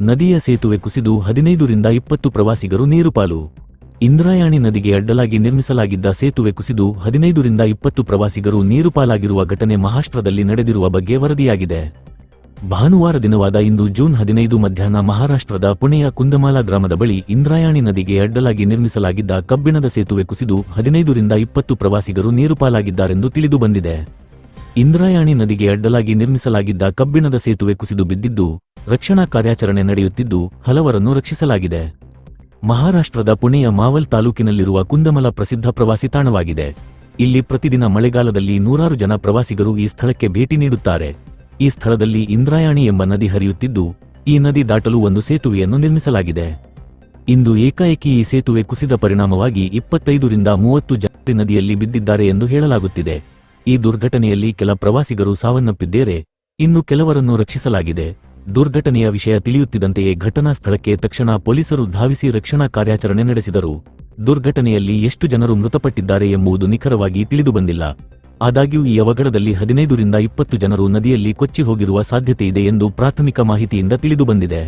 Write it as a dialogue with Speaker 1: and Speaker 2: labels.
Speaker 1: ನದಿಯ ಸೇತುವೆ ಕುಸಿದು ಹದಿನೈದರಿಂದ ಇಪ್ಪತ್ತು ಪ್ರವಾಸಿಗರು ನೀರುಪಾಲು. ಇಂದ್ರಾಯಣಿ ನದಿಗೆ ಅಡ್ಡಲಾಗಿ ನಿರ್ಮಿಸಲಾಗಿದ್ದ ಸೇತುವೆ ಕುಸಿದು ಹದಿನೈದರಿಂದ ಇಪ್ಪತ್ತು ಪ್ರವಾಸಿಗರು ನೀರುಪಾಲಾಗಿರುವ ಘಟನೆ ಮಹಾರಾಷ್ಟ್ರದಲ್ಲಿ ನಡೆದಿರುವ ಬಗ್ಗೆ ವರದಿಯಾಗಿದೆ. ಭಾನುವಾರ ದಿನವಾದ ಇಂದು ಜೂನ್ ಹದಿನೈದು ಮಧ್ಯಾಹ್ನ ಮಹಾರಾಷ್ಟ್ರದ ಪುಣೆಯ ಕುಂದಮಾಲಾ ಗ್ರಾಮದ ಬಳಿ ಇಂದ್ರಾಯಣಿ ನದಿಗೆ ಅಡ್ಡಲಾಗಿ ನಿರ್ಮಿಸಲಾಗಿದ್ದ ಕಬ್ಬಿಣದ ಸೇತುವೆ ಕುಸಿದು ಹದಿನೈದರಿಂದ ಇಪ್ಪತ್ತು ಪ್ರವಾಸಿಗರು ನೀರುಪಾಲಾಗಿದ್ದಾರೆಂದು ತಿಳಿದುಬಂದಿದೆ ಇಂದ್ರಾಯಣಿ ನದಿಗೆ ಅಡ್ಡಲಾಗಿ ನಿರ್ಮಿಸಲಾಗಿದ್ದ ಕಬ್ಬಿಣದ ಸೇತುವೆ ಕುಸಿದು ಬಿದ್ದಿದ್ದು ರಕ್ಷಣಾ ಕಾರ್ಯಾಚರಣೆ ನಡೆಯುತ್ತಿದ್ದು ಹಲವರನ್ನು ರಕ್ಷಿಸಲಾಗಿದೆ. ಮಹಾರಾಷ್ಟ್ರದ ಪುಣೆಯ ಮಾವಲ್ ತಾಲೂಕಿನಲ್ಲಿರುವ ಕುಂದಮಲ ಪ್ರಸಿದ್ಧ ಪ್ರವಾಸಿ ತಾಣವಾಗಿದೆ. ಇಲ್ಲಿ ಪ್ರತಿದಿನ ಮಳೆಗಾಲದಲ್ಲಿ ನೂರಾರು ಜನ ಪ್ರವಾಸಿಗರು ಈ ಸ್ಥಳಕ್ಕೆ ಭೇಟಿ ನೀಡುತ್ತಾರೆ. ಈ ಸ್ಥಳದಲ್ಲಿ ಇಂದ್ರಾಯಣಿ ಎಂಬ ನದಿ ಹರಿಯುತ್ತಿದ್ದು, ಈ ನದಿ ದಾಟಲು ಒಂದು ಸೇತುವೆಯನ್ನು ನಿರ್ಮಿಸಲಾಗಿದೆ. ಇಂದು ಏಕಾಏಕಿ ಈ ಸೇತುವೆ ಕುಸಿದ ಪರಿಣಾಮವಾಗಿ ಇಪ್ಪತ್ತೈದರಿಂದ ಮೂವತ್ತು ಜನ ನದಿಯಲ್ಲಿ ಬಿದ್ದಿದ್ದಾರೆ ಎಂದು ಹೇಳಲಾಗುತ್ತಿದೆ. ಈ ದುರ್ಘಟನೆಯಲ್ಲಿ ಕೆಲ ಪ್ರವಾಸಿಗರು ಸಾವನ್ನಪ್ಪಿದ್ದೇರೆ. ಇನ್ನು ಕೆಲವರನ್ನು ರಕ್ಷಿಸಲಾಗಿದೆ. ದುರ್ಘಟನೆಯ ವಿಷಯ ತಿಳಿಯುತ್ತಿದ್ದಂತೆಯೇ ಘಟನಾ ಸ್ಥಳಕ್ಕೆ ತಕ್ಷಣ ಪೊಲೀಸರು ಧಾವಿಸಿ ರಕ್ಷಣಾ ಕಾರ್ಯಾಚರಣೆ ನಡೆಸಿದರು. ದುರ್ಘಟನೆಯಲ್ಲಿ ಎಷ್ಟು ಜನರು ಮೃತಪಟ್ಟಿದ್ದಾರೆ ಎಂಬುದು ನಿಖರವಾಗಿ ತಿಳಿದುಬಂದಿಲ್ಲ ಆದಾಗ್ಯೂ ಈ ಅವಘಡದಲ್ಲಿ ಹದಿನೈದರಿಂದ ಇಪ್ಪತ್ತು ಜನರು ನದಿಯಲ್ಲಿ ಕೊಚ್ಚಿ ಹೋಗಿರುವ ಸಾಧ್ಯತೆಯಿದೆ ಎಂದು ಪ್ರಾಥಮಿಕ ಮಾಹಿತಿಯಿಂದ ತಿಳಿದುಬಂದಿದೆ